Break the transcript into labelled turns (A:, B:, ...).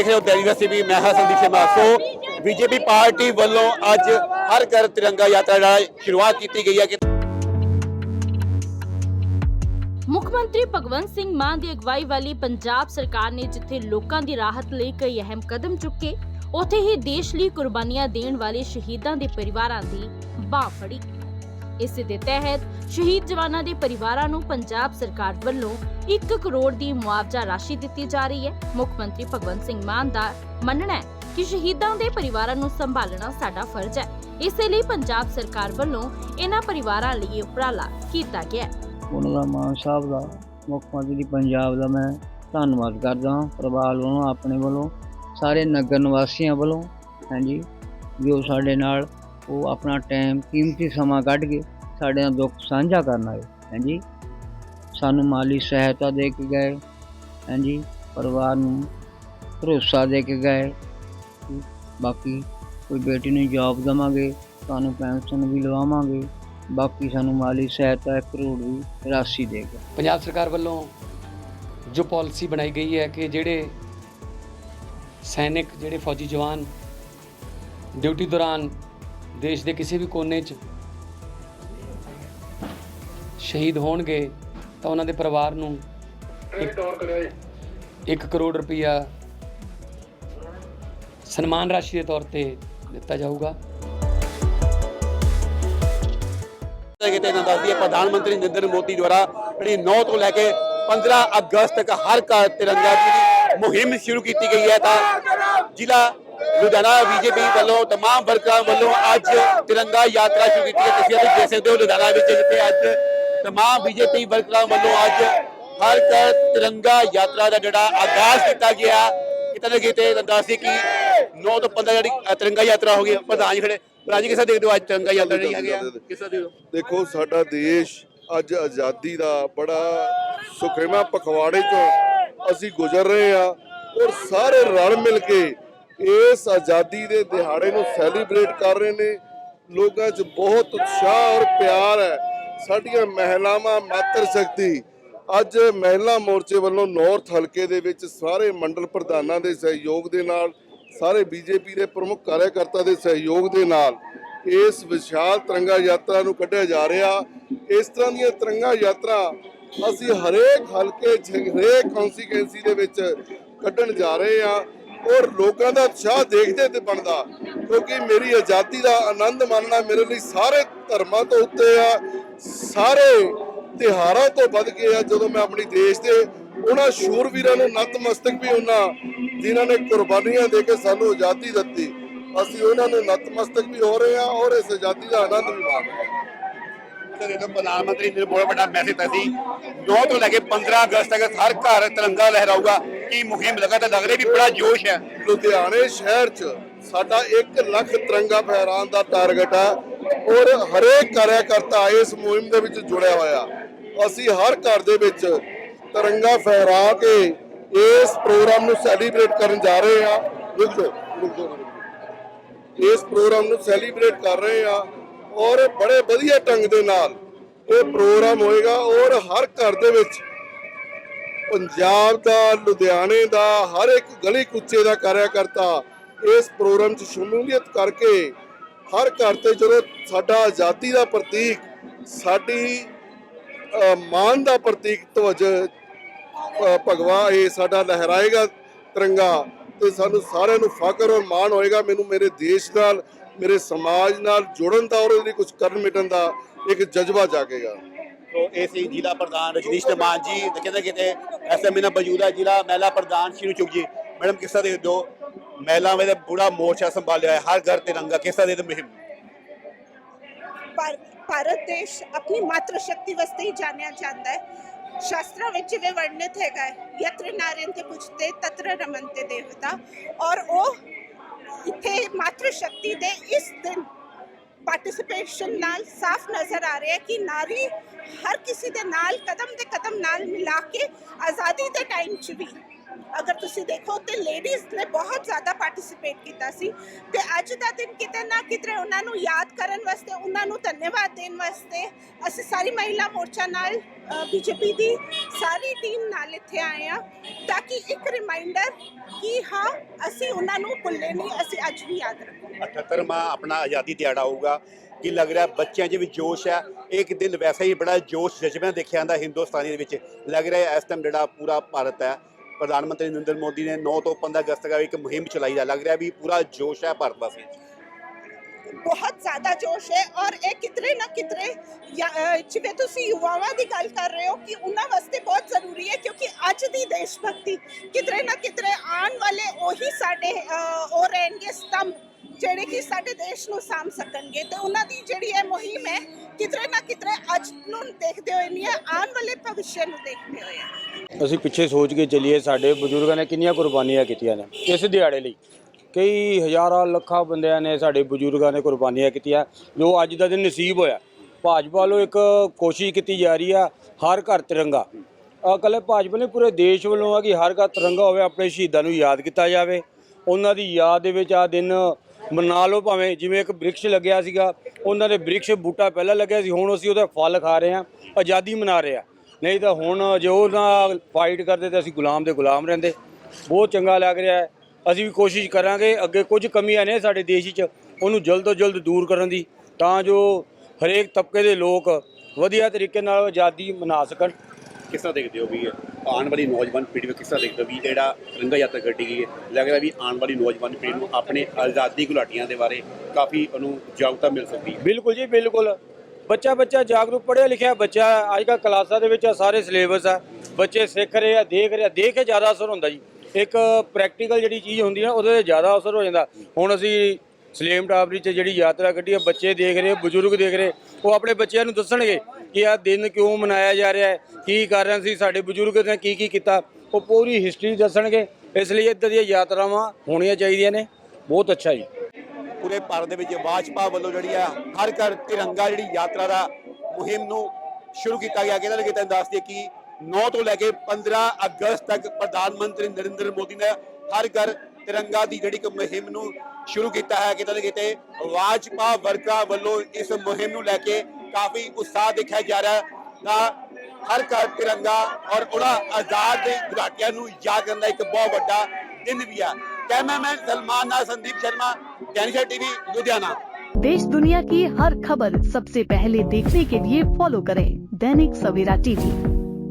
A: ਦੇਖ ਰਹੇ ਹੋ ਦੈਨਿਕ ਦਾ ਵੀ ਮੈਂ ਹਾਂ Sandeep Sharma. So BJP party ਵੱਲੋਂ ਅੱਜ ਹਰ ਘਰ ਤਿਰੰਗਾ ਯਾਤਰਾ ਦਾ ਸ਼ੁਰੂਆਤ ਕੀਤੀ ਗਈ ਹੈ ਕਿ
B: ਮੁੱਖ ਮੰਤਰੀ ਭਗਵੰਤ ਸਿੰਘ ਮਾਨ ਦੀ ਅਗਵਾਈ ਵਾਲੀ ਪੰਜਾਬ ਸਰਕਾਰ ਨੇ ਜਿੱਥੇ ਲੋਕਾਂ ਦੀ ਰਾਹਤ ਲਈ ਕਈ ਅਹਿਮ ਕਦਮ ਚੁੱਕੇ, ਉੱਥੇ ਹੀ ਦੇਸ਼ ਲਈ ਕੁਰਬਾਨੀਆਂ ਦੇਣ ਵਾਲੇ ਸ਼ਹੀਦਾਂ ਦੇ ਪਰਿਵਾਰਾਂ ਦੀ ਬਾਹ ਫੜੀ। ਇਸੇ ਦੇ ਤਹਿਤ ਸ਼ਹੀਦ ਜਵਾਨਾਂ ਦੇ ਪਰਿਵਾਰਾਂ ਨੂੰ ਪੰਜਾਬ ਸਰਕਾਰ ਵੱਲੋਂ 1 ਕਰੋੜ ਦੀ ਮੁਆਵਜ਼ਾ ਰਾਸ਼ੀ ਦਿੱਤੀ ਜਾ ਰਹੀ ਹੈ। ਮੁੱਖ ਮੰਤਰੀ ਭਗਵੰਤ ਸਿੰਘ ਮਾਨ ਦਾ ਮੰਨਣਾ ਹੈ ਕਿ ਸ਼ਹੀਦਾਂ ਦੇ ਪਰਿਵਾਰਾਂ ਨੂੰ ਸੰਭਾਲਣਾ ਸਾਡਾ ਫਰਜ਼ ਹੈ। ਇਸੇ ਲਈ ਪੰਜਾਬ ਸਰਕਾਰ ਵੱਲੋਂ ਇਹਨਾਂ ਪਰਿਵਾਰਾਂ ਲਈ ਉਪਰਾਲਾ ਕੀਤਾ ਗਿਆ ਹੈ।
C: ਉਹਨਾਂ ਦਾ ਮਾਨ ਸਾਹਿਬ ਦਾ, ਮੁੱਖ ਮੰਤਰੀ ਪੰਜਾਬ ਦਾ ਮੈਂ ਧੰਨਵਾਦ ਕਰਦਾ ਹਾਂ। ਪਰਿਵਾਰ ਵੱਲੋਂ, ਆਪਣੇ ਵੱਲੋਂ, ਸਾਰੇ ਨਗਰ ਨਿਵਾਸੀਆਂ ਵੱਲੋਂ, ਹਾਂਜੀ, ਜੋ ਸਾਡੇ ਨਾਲ ਉਹ ਆਪਣਾ ਟਾਈਮ ਕੀਮਤੀ ਸਮਾਂ ਕੱਢ ਕੇ ਸਾਡੇ ਨਾਲ ਦੁੱਖ ਸਾਂਝਾ ਕਰਨ ਆਏ। ਹਾਂਜੀ। ਸਾਨੂੰ ਮਾਲੀ ਸਹਾਇਤਾ ਦੇ ਕੇ ਗਏ। ਹਾਂਜੀ। ਪਰਿਵਾਰ ਨੂੰ ਭਰੋਸਾ ਦੇ ਕੇ ਗਏ। ਬਾਕੀ ਕੋਈ ਬੇਟੀ ਨੂੰ ਜੌਬ ਦੇਵਾਂਗੇ ਤੁਹਾਨੂੰ ਪੈਨਸ਼ਨ ਵੀ ਲਵਾਵਾਂਗੇ। ਬਾਕੀ ਸਾਨੂੰ ਮਾਲੀ ਸਹਾਇਤਾ 1 ਕਰੋੜ ਦੀ ਰਾਸ਼ੀ ਦੇਗਾ
D: ਪੰਜਾਬ ਸਰਕਾਰ ਵੱਲੋਂ ਜੋ ਪਾਲਿਸੀ ਬਣਾਈ ਗਈ ਹੈ ਕਿ ਜਿਹੜੇ ਸੈਨਿਕ, ਜਿਹੜੇ ਫੌਜੀ ਜਵਾਨ ਡਿਊਟੀ ਦੌਰਾਨ ਦੇਸ਼ ਦੇ ਕਿਸੇ ਵੀ ਕੋਨੇ 'ਚ ਸ਼ਹੀਦ ਹੋਣਗੇ ਤਾਂ ਉਹਨਾਂ ਦੇ ਪਰਿਵਾਰ ਨੂੰ 1 ਕਰੋੜ ਰੁਪਇਆ ਸਨਮਾਨ ਰਾਸ਼ੀ ਦੇ ਤੌਰ ਤੇ ਦਿੱਤਾ ਜਾਊਗਾ।
A: ਕਿਤੇ ਇਹਨਾਂ ਦੱਸਦੀ ਹੈ ਪ੍ਰਧਾਨ ਮੰਤਰੀ ਨਰਿੰਦਰ ਮੋਦੀ ਦੁਆਰਾ ਜਿਹੜੀ 9 ਤੋਂ ਲੈ ਕੇ 15 ਅਗਸਤ ਤੱਕ ਹਰ ਘਰ ਤਿਰੰਗਾ ਦੀ ਮੁਹਿੰਮ ਸ਼ੁਰੂ ਕੀਤੀ ਗਈ ਹੈ ਤਾਂ ਜ਼ਿਲ੍ਹਾ ਲੁਧਿਆਣਾ ਬੀਜੇਪੀ ਵੱਲੋਂ तमाम ਵਰਕਰਾਂ ਵੱਲੋਂ ਅੱਜ ਤਿਰੰਗਾ ਯਾਤਰਾ ਸ਼ੁਰੂ ਕੀਤੀ ਹੈ ਤੁਸੀਂ ਅੱਜ ਦੇਖ ਸਕਦੇ ਹੋ ਲੁਧਿਆਣਾ ਵਿੱਚ ਜਿੱਥੇ ਅੱਜ तमाम ਬੀਜੇਪੀ ਵਰਕਰਾਂ ਵੱਲੋਂ ਅੱਜ ਹਰ ਘਰ ਤਿਰੰਗਾ ਯਾਤਰਾ ਦਾ ਜਿਹੜਾ ਆਗਾਜ਼ ਕੀਤਾ ਗਿਆ ਕਿਤੇ ਨਾ ਕਿਤੇ ਦੱਸਦੀ ਕਿ 9 ਤੋਂ 15 ਜਿਹੜੀ ਅ, ਤਿਰੰਗਾ ਯਾਤਰਾ ਹੋ ਗਈ ਪ੍ਰਧਾਨ ਜੀ ਖੜੇ ਪ੍ਰਧਾਨ ਜੀ ਕਿਸਾ ਦੇਖਦੇ ਹੋ ਅੱਜ ਤਿਰੰਗਾ ਯਾਤਰਾ ਜਿਹੜੀ ਹੈਗੀ ਆ ਕਿਸਾ ਦੇਖਦੇ ਹੋ
E: ਦੇਖੋ ਸਾਡਾ ਦੇਸ਼ ਅੱਜ ਆਜ਼ਾਦੀ ਦਾ ਬੜਾ ਸੁਖੇਮਾ ਪਖਵਾੜੇ ਚੋਂ ਅਸੀਂ ਗੁਜ਼ਰ ਰਹੇ ਆ ਔਰ ਸਾਰੇ ਰਲ ਮਿਲ ਕੇ ਇਸ ਆਜ਼ਾਦੀ ਦੇ ਦਿਹਾੜੇ ਨੂੰ ਸੈਲੀਬ੍ਰੇਟ ਕਰ ਰਹੇ ਨੇ। ਲੋਕਾਂ 'ਚ ਬਹੁਤ ਉਤਸ਼ਾਹ ਔਰ ਪਿਆਰ ਹੈ। ਸਾਡੀਆਂ ਮਹਿਲਾਵਾਂ ਮਾਤਰ ਸ਼ਕਤੀ। ਅੱਜ ਮਹਿਲਾ ਮੋਰਚੇ ਵੱਲੋਂ ਨਾਰਥ ਹਲਕੇ ਦੇ ਵਿੱਚ ਸਾਰੇ ਮੰਡਲ ਪ੍ਰਧਾਨਾਂ ਦੇ ਸਹਿਯੋਗ ਦੇ ਨਾਲ, ਸਾਰੇ ਬੀਜੇਪੀ ਦੇ ਪ੍ਰਮੁੱਖ ਕਾਰਜਕਰਤਾ ਦੇ ਸਹਿਯੋਗ ਦੇ ਨਾਲ ਇਸ ਵਿਸ਼ਾਲ ਤਿਰੰਗਾ ਯਾਤਰਾ ਨੂੰ ਕੱਢਿਆ ਜਾ ਰਿਹਾ। ਇਸ ਤਰ੍ਹਾਂ ਦੀਆਂ ਤਿਰੰਗਾ ਯਾਤਰਾ ਅਸੀਂ ਹਰੇਕ ਹਲਕੇ 'ਚ, ਹਰੇਕ ਕੌਂਸਟੀਟੂਐਂਸੀ ਦੇ ਵਿੱਚ ਕੱਢਣ ਜਾ ਰਹੇ ਹਾਂ। ਔਰ ਲੋਕਾਂ ਦਾ ਉਤਸ਼ਾਹ ਦੇਖਦੇ ਤੇ ਬਣਦਾ, ਕਿਉਂਕਿ ਮੇਰੀ ਆਜ਼ਾਦੀ ਦਾ ਆਨੰਦ ਮਾਣਨਾ ਮੇਰੇ ਲਈ ਸਾਰੇ ਧਰਮਾਂ ਤੋਂ ਉੱਤੇ ਆ, ਸਾਰੇ ਤਿਹਾਰਾਂ ਤੋਂ ਵੱਧ ਕੇ ਆ, ਜਦੋਂ ਮੈਂ ਆਪਣੀ ਦੇਸ਼ ਦੇ ਉਹਨਾਂ ਸ਼ੂਰਵੀਰਾਂ ਨੂੰ ਨਤਮਸਤਕ ਵੀ ਉਹਨਾਂ ਜਿਨ੍ਹਾਂ ਨੇ ਕੁਰਬਾਨੀਆਂ ਦੇ ਕੇ ਸਾਨੂੰ ਆਜ਼ਾਦੀ ਦਿੱਤੀ, ਅਸੀਂ ਉਹਨਾਂ ਨੂੰ ਨਤਮਸਤਕ ਵੀ ਹੋ ਰਹੇ ਹਾਂ ਔਰ ਇਸ ਆਜ਼ਾਦੀ ਦਾ ਆਨੰਦ ਵੀ ਮਾਣ ਰਹੇ ਹਾਂ।
A: ਤੇ ਜਦੋਂ ਪ੍ਰਧਾਨ ਮੰਤਰੀ ਨੇ ਬਹੁਤ ਵੱਡਾ ਮੈਸੇਜ ਦਿੱਤਾ ਸੀ। 9 ਤੋਂ ਲੈ ਕੇ 15 ਅਗਸਤ ਤੱਕ ਹਰ ਘਰ ਤਿਰੰਗਾ ਲਹਿਰਾਊਗਾ। ਕੀ ਮੁਹਿੰਮ ਲਗਾਤਾਰ ਲੱਗ ਰਹੀ ਵੀ ਬੜਾ ਜੋਸ਼ ਹੈ?
E: ਲੁਧਿਆਣੇ ਸ਼ਹਿਰ 'ਚ ਸਾਡਾ 1 ਲੱਖ ਤਿਰੰਗਾ ਫਹਿਰਾਨ ਦਾ ਟਾਰਗੇਟ ਹੈ ਔਰ ਹਰੇਕ ਕਾਰਜਕਰਤਾ ਇਸ ਮੁਹਿੰਮ ਦੇ ਵਿੱਚ ਜੁੜਿਆ ਹੋਇਆ। ਅਸੀਂ ਹਰ ਘਰ ਦੇ ਵਿੱਚ ਤਿਰੰਗਾ ਫਹਿਰਾ ਕੇ ਇਸ ਪ੍ਰੋਗਰਾਮ ਨੂੰ ਸੈਲੀਬ੍ਰੇਟ ਕਰਨ ਜਾ ਰਹੇ ਹਾਂ। ਰੁਕ ਇਸ ਪ੍ਰੋਗਰਾਮ ਨੂੰ ਸੈਲੀਬ੍ਰੇਟ ਕਰ ਰਹੇ ਹਾਂ ਔਰ ਬੜੇ ਵਧੀਆ ਢੰਗ ਦੇ ਨਾਲ ਇਹ ਪ੍ਰੋਗਰਾਮ ਹੋਏਗਾ ਔਰ ਹਰ ਘਰ ਦੇ ਵਿੱਚ ਪੰਜਾਬ ਦਾ ਲੁਧਿਆਣੇ ਦਾ ਹਰ ਇੱਕ ਗਲੀ ਕੁੱਚੇ ਦਾ ਕਾਰਿਆਕਰਤਾ ਇਸ ਪ੍ਰੋਗਰਾਮ 'ਚ ਸ਼ਮੂਲੀਅਤ ਕਰਕੇ ਹਰ ਘਰ ਤੇ ਜਦੋਂ ਸਾਡਾ ਆਜ਼ਾਦੀ ਦਾ ਪ੍ਰਤੀਕ ਸਾਡੀ ਅ, ਮਾਨ ਦਾ ਪ੍ਰਤੀਕ ਧਵਜ ਭਗਵਾ ਇਹ ਸਾਡਾ ਲਹਿਰਾਏਗਾ ਤਿਰੰਗਾ ਤੇ ਸਾਨੂੰ ਸਾਰਿਆਂ ਨੂੰ ਫਖਰ ਔਰ ਮਾਣ ਹੋਏਗਾ। ਮੈਨੂੰ ਮੇਰੇ ਦੇਸ਼ ਨਾਲ ਮੇਰੇ ਸਮਾਜ ਨਾਲ ਜੁੜਨ ਦਾ ਔਰ ਇਹਦੇ ਲਈ ਕੁਝ ਕਰਨ ਮਿਟਣ ਦਾ ਇੱਕ ਜਜ਼ਬਾ ਜਾਗੇਗਾ।
A: ਤੋ ਇਹ ਸੀ ਜ਼ਿਲ੍ਹਾ ਪ੍ਰਧਾਨ ਰਜਨੀਸ਼ ਧਮਾਨ ਜੀ ਤੇ ਕਿਤੇ ਕਿਤੇ ਐਸਐਮਏ ਨਾਲ ਮੌਜੂਦਾ ਜ਼ਿਲ੍ਹਾ ਮਹਿਲਾ ਪ੍ਰਧਾਨ ਸ਼ੀਨੂ ਚੁਗ ਜੀ। ਮੈਡਮ, ਕਿਸ ਦੇ ਦੋ ਮਹਿਲਾਵਾਂ ਦਾ ਪੂਰਾ ਮੋਰਚਾ ਸੰਭਾਲਿਆ ਹੈ, ਹਰ ਘਰ ਤਿਰੰਗਾ, ਕਿਸ ਤਰ੍ਹਾਂ ਦੇ ਮੁਹਿੰਮ?
F: ਭਾਰਤ ਦੇਸ਼ ਆਪਣੀ ਮਾਤਰ ਸ਼ਕਤੀ ਵਾਸਤੇ ਹੀ ਜਾਣਿਆ ਜਾਂਦਾ ਹੈ। ਸ਼ਾਸਤਰਾਂ ਵਿੱਚ ਵੀ ਵਰਣਿਤ ਹੈਗਾ ਯਤਰ ਨਾਰੀਨ ਤੇ ਪੁੱਛਤੇ ਤਤਰ ਰਮਨਤੇ ਦੇਵਤਾ। ਔਰ ਉਹ ਇੱਥੇ ਮਾਤਰ ਸ਼ਕਤੀ ਦੇ ਇਸ ਦਿਨ ਪਾਰਟਿਸਿਪੇਸ਼ਨ ਨਾਲ ਸਾਫ਼ ਨਜ਼ਰ ਆ ਰਿਹਾ ਹੈ ਕਿ ਨਾਰੀ ਹਰ ਕਿਸੇ ਦੇ ਨਾਲ, ਕਦਮ ਦੇ ਕਦਮ ਨਾਲ ਮਿਲਾ ਕੇ ਆਜ਼ਾਦੀ ਦੇ ਟਾਈਮ 'ਚ ਵੀ। ਅਗਰ ਤੁਸੀਂ ਦੇਖੋ ਤੇ ਲੇਡੀਜ਼ ਨੇ ਬਹੁਤ ਜ਼ਿਆਦਾ ਪਾਰਟਿਸਿਪੇਟ ਕੀਤਾ ਸੀ ਤੇ ਅੱਜ ਦਾ ਦਿਨ ਕਿਤੇ ਨਾ ਕਿਤੇ ਉਹਨਾਂ ਨੂੰ ਯਾਦ ਕਰਨ ਵਾਸਤੇ, ਉਹਨਾਂ ਨੂੰ ਧੰਨਵਾਦ ਦੇਣ ਵਾਸਤੇ ਅਸੀਂ ਸਾਰੀ ਮਹਿਲਾ ਮੋਰਚਾ ਨਾਲ ਬੀਜੇਪੀ ਦੀ ਸਾਰੀ ਟੀਮ ਨਾਲ ਇੱਥੇ ਆਏ ਆ ਤਾਂ ਕਿ ਇੱਕ ਰਿਮਾਈਂਡਰ ਕਿ ਹਾਂ, ਅਸੀਂ ਉਹਨਾਂ ਨੂੰ ਭੁੱਲੇ ਨਹੀਂ, ਅਸੀਂ ਅੱਜ ਵੀ ਯਾਦ ਰੱਖਾਂਗੇ
A: 78ਵਾਂ ਆਪਣਾ ਆਜ਼ਾਦੀ ਦਿਹਾੜਾ ਹੋਊਗਾ। ਕੀ ਲੱਗ ਰਿਹਾ ਬੱਚਿਆਂ 'ਚ ਵੀ ਜੋਸ਼ ਹੈ? ਇੱਕ ਦਿਨ ਵੈਸੇ ਹੀ ਬੜਾ ਜੋਸ਼ ਜਜ਼ਬਾ ਦੇਖਿਆ ਜਾਂਦਾ ਹਿੰਦੁਸਤਾਨੀ ਦੇ ਵਿੱਚ। ਲੱਗ ਰਿਹਾ ਇਸ ਟਾਈਮ ਜਿਹੜਾ ਪੂਰਾ ਭਾਰਤ ਹੈ, ਪ੍ਰਧਾਨ ਮੰਤਰੀ ਨਰਿੰਦਰ ਮੋਦੀ ਨੇ 9 ਤੋਂ 15 ਅਗਸਤ ਤੱਕ ਇੱਕ ਮੁਹਿੰਮ ਚਲਾਈ ਹੈ ਲੱਗ ਰਿਹਾ ਵੀ ਪੂਰਾ ਜੋਸ਼ ਹੈ ਭਾਰਤ ਵਾਸੀ 'ਚ।
F: ਬਹੁਤ ਜ਼ਿਆਦਾ ਜੋਸ਼ ਹੈ ਔਰ ਇਹ ਕਿਤਰੇ ਨਾ ਕਿਤਰੇ ਜਿਵੇਂ ਤੁਸੀਂ ਯੁਵਾਵਾਂ ਦੀ ਗੱਲ ਕਰ ਰਹੇ ਹੋ ਕਿ ਉਹਨਾਂ ਵਾਸਤੇ ਬਹੁਤ ਜ਼ਰੂਰੀ ਹੈ ਕਿਉਂਕਿ ਅੱਜ ਦੀ ਦੇਸ਼ ਭਗਤੀ ਕਿਤਰੇ ਨਾ ਕਿਤਰੇ ਆਉਣ ਵਾਲੇ ਉਹੀ ਸਾਡੇ ਉਹ ਰਹਿਣਗੇ ਸਤੰਭ ਜਿਹੜੇ ਕਿ ਸਾਡੇ ਦੇਸ਼ ਨੂੰ ਸਾਂਭ ਸਕਣਗੇ ਤੇ ਉਹਨਾਂ ਦੀ ਜਿਹੜੀ ਇਹ ਮੁਹਿੰਮ ਹੈ ਕਿਤਰੇ ਨਾ ਕਿਤਰੇ ਅੱਜ ਨੂੰ ਦੇਖਦੇ ਹੋਏ ਨਹੀਂ ਆਉਣ ਵਾਲੇ ਭਵਿੱਖ ਨੂੰ ਦੇਖਦੇ ਹੋਏ
G: ਅਸੀਂ ਪਿੱਛੇ ਸੋਚ ਕੇ ਚੱਲੀਏ ਸਾਡੇ ਬਜ਼ੁਰਗਾਂ ਨੇ ਕਿੰਨੀਆਂ ਕੁਰਬਾਨੀਆਂ ਕੀਤੀਆਂ ਨੇ ਇਸ ਦਿਹਾੜੇ ਲਈ ਕਈ ਹਜ਼ਾਰਾਂ ਲੱਖਾਂ ਬੰਦਿਆਂ ਨੇ ਸਾਡੇ ਬਜ਼ੁਰਗਾਂ ਨੇ ਕੁਰਬਾਨੀਆਂ ਕੀਤੀਆਂ, ਜੋ ਅੱਜ ਦਾ ਦਿਨ ਨਸੀਬ ਹੋਇਆ। ਭਾਜਪਾ ਵੱਲੋਂ ਇੱਕ ਕੋਸ਼ਿਸ਼ ਕੀਤੀ ਜਾ ਰਹੀ ਆ, ਹਰ ਘਰ ਤਿਰੰਗਾ। ਇਕੱਲੇ ਭਾਜਪਾ ਨੇ ਪੂਰੇ ਦੇਸ਼ ਵੱਲੋਂ ਆ ਕਿ ਹਰ ਘਰ ਤਿਰੰਗਾ ਹੋਵੇ, ਆਪਣੇ ਸ਼ਹੀਦਾਂ ਨੂੰ ਯਾਦ ਕੀਤਾ ਜਾਵੇ। ਉਹਨਾਂ ਦੀ ਯਾਦ ਦੇ ਵਿੱਚ ਆ ਦਿਨ ਮਨਾ ਲਓ ਭਾਵੇਂ ਜਿਵੇਂ ਇੱਕ ਬ੍ਰਿਕਸ਼ ਲੱਗਿਆ ਸੀਗਾ, ਉਹਨਾਂ ਦੇ ਬ੍ਰਿਕਸ਼ ਬੂਟਾ ਪਹਿਲਾਂ ਲੱਗਿਆ ਸੀ, ਹੁਣ ਅਸੀਂ ਉਹਦਾ ਫਲ ਖਾ ਰਹੇ ਹਾਂ, ਆਜ਼ਾਦੀ ਮਨਾ ਰਹੇ ਹਾਂ। ਨਹੀਂ ਤਾਂ ਹੁਣ ਜੇ ਉਹ ਫਾਈਟ ਕਰਦੇ ਤੇ ਅਸੀਂ ਗੁਲਾਮ ਦੇ ਗੁਲਾਮ ਰਹਿੰਦੇ। ਬਹੁਤ ਚੰਗਾ ਲੱਗ ਰਿਹਾ ਹੈ। ਅਸੀਂ ਵੀ ਕੋਸ਼ਿਸ਼ ਕਰਾਂਗੇ ਅੱਗੇ ਕੁਝ ਕਮੀਆਂ ਨੇ ਸਾਡੇ ਦੇਸ਼ 'ਚ ਉਹਨੂੰ ਜਲਦ ਤੋਂ ਜਲਦ ਦੂਰ ਕਰਨ ਦੀ ਤਾਂ ਜੋ ਹਰੇਕ ਤਬਕੇ ਦੇ ਲੋਕ ਵਧੀਆ ਤਰੀਕੇ ਨਾਲ ਆਜ਼ਾਦੀ ਮਨਾ ਸਕਣ।
A: ਕਿਸ ਤਰ੍ਹਾਂ ਦੇਖਦੇ ਹੋ ਵੀ ਆਉਣ ਵਾਲੀ ਨੌਜਵਾਨ ਪੀੜ੍ਹੀ ਨੂੰ ਕਿਸ ਤਰ੍ਹਾਂ ਦੇਖਦੇ ਹੋ ਵੀ ਜਿਹੜਾ ਤਿਰੰਗਾ ਯਾਤਰਾ ਕੱਢੀ ਗਈ ਹੈ? ਲੱਗ ਰਿਹਾ ਵੀ ਆਉਣ ਵਾਲੀ ਨੌਜਵਾਨ ਪੀੜ੍ਹੀ ਨੂੰ ਆਪਣੇ ਆਜ਼ਾਦੀ ਘੁਲਾਟੀਆਂ ਦੇ ਬਾਰੇ ਕਾਫੀ ਉਹਨੂੰ ਜਾਗਰੂਕਤਾ ਮਿਲ ਸਕਦੀ ਹੈ।
G: ਬਿਲਕੁਲ ਜੀ ਬਿਲਕੁਲ। ਬੱਚਾ ਬੱਚਾ ਜਾਗਰੂਕ ਪੜ੍ਹਿਆ ਲਿਖਿਆ ਬੱਚਾ। ਅੱਜ ਕੱਲ੍ਹ ਕਲਾਸਾਂ ਦੇ ਵਿੱਚ ਸਾਰੇ ਸਿਲੇਬਸ ਆ। ਬੱਚੇ ਸਿੱਖ ਰਹੇ ਆ ਦੇਖ ਰਹੇ ਆ ਦੇਖ ਕੇ ਜ਼ਿਆਦਾ ਅਸਰ ਹੁੰਦਾ ਜੀ। ਇੱਕ ਪ੍ਰੈਕਟੀਕਲ ਜਿਹੜੀ ਚੀਜ਼ ਹੁੰਦੀ ਆ, ਉਹਦੇ ਤੇ ਜ਼ਿਆਦਾ ਅਸਰ ਹੋ ਜਾਂਦਾ। ਹੁਣ ਅਸੀਂ ਸਲੇਮ ਟਾਬਰੀ 'ਚ ਜਿਹੜੀ ਯਾਤਰਾ ਕੱਢੀ ਹੈ ਬੱਚੇ ਦੇਖ ਰਹੇ, ਬਜ਼ੁਰਗ ਦੇਖ ਰਹੇ, ਉਹ ਆਪਣੇ ਬੱਚਿਆਂ ਨੂੰ ਦੱਸਣਗੇ ਕਿ ਆਹ ਦਿਨ ਕਿਉਂ ਮਨਾਇਆ ਜਾ ਰਿਹਾ ਹੈ, ਕੀ ਕਾਰਨ ਸੀ, ਸਾਡੇ ਬਜ਼ੁਰਗ ਨੇ ਕੀ ਕੀ ਕੀਤਾ। ਉਹ ਪੂਰੀ ਹਿਸਟਰੀ ਦੱਸਣਗੇ, ਇਸ ਲਈ ਇੱਦਾਂ ਦੀਆਂ ਯਾਤਰਾਵਾਂ ਹੋਣੀਆਂ ਚਾਹੀਦੀਆਂ ਨੇ। ਬਹੁਤ ਅੱਛਾ ਜੀ।
A: ਪੂਰੇ ਭਾਰਤ ਦੇ ਵਿੱਚ ਭਾਜਪਾ ਵੱਲੋਂ ਜਿਹੜੀ ਆ, ਹਰ ਘਰ ਤਿਰੰਗਾ ਜਿਹੜੀ ਯਾਤਰਾ ਦਾ ਮੁਹਿੰਮ ਨੂੰ ਸ਼ੁਰੂ ਕੀਤਾ ਗਿਆ। ਕਿਹਦਾ ਕਿ ਤੁਹਾਨੂੰ ਦੱਸ ਦਈਏ ਕਿ 9 ਤੋਂ ਲੈ ਕੇ 15 ਅਗਸਤ ਤੱਕ ਪ੍ਰਧਾਨ ਮੰਤਰੀ ਨਰਿੰਦਰ ਮੋਦੀ ਨੇ ਹਰ ਘਰ ਤਿਰੰਗਾ ਦੀ ਜਿਹੜੀ ਇੱਕ ਮੁਹਿੰਮ ਨੂੰ ਸ਼ੁਰੂ ਕੀਤਾ ਹੈ ਕਿਤੇ ਨਾ ਕਿਤੇ ਭਾਜਪਾ ਵਰਕਰਾਂ ਵੱਲੋਂ ਇਸ ਮੁਹਿੰਮ ਨੂੰ ਲੈ ਕੇ ਕਾਫੀ ਉਤਸ਼ਾਹ ਦੇਖਿਆ ਜਾ ਰਿਹਾ ਹੈ ਤਾਂ ਹਰ ਘਰ ਤਿਰੰਗਾ ਔਰ ਉਹਨਾਂ ਆਜ਼ਾਦ ਦੇ ਘਾਟਿਆਂ ਨੂੰ ਯਾਦ ਕਰਨ ਦਾ ਇੱਕ ਬਹੁਤ ਵੱਡਾ ਦਿਨ ਵੀ ਆ ਕੈਮਰਾਮੈਨ ਸਲਮਾਨ ਨਾਲ ਸੰਦੀਪ ਸ਼ਰਮਾ ਡੈਨਿਸ਼ਰ ਟੀਵੀ ਲੁਧਿਆਣਾ
H: देश दुनिया की हर खबर सबसे पहले देखने के लिए फॉलो करें दैनिक सवेरा टीवी